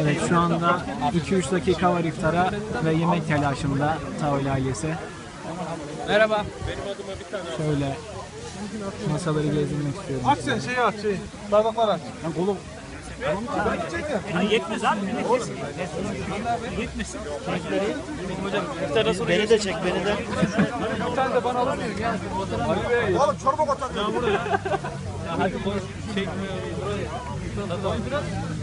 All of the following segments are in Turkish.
Evet şu anda 2-3 dakika var iftara ve yemek telaşında Tavil ailesi. Merhaba. Şöyle masaları gezdirmek istiyorum. Aç sen şeyi aç şeyi. Bardaklar aç. Lan kolum Beni de çek, beni de. Bir tane de bana mısın ya? Ali Bey. Oğlum çorba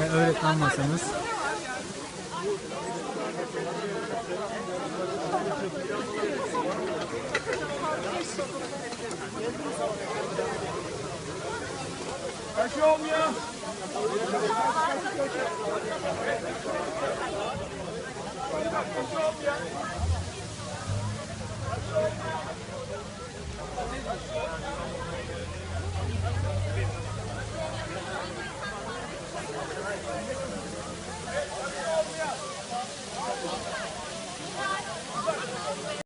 ve öğretmen masamız. Kaşı olmuyor.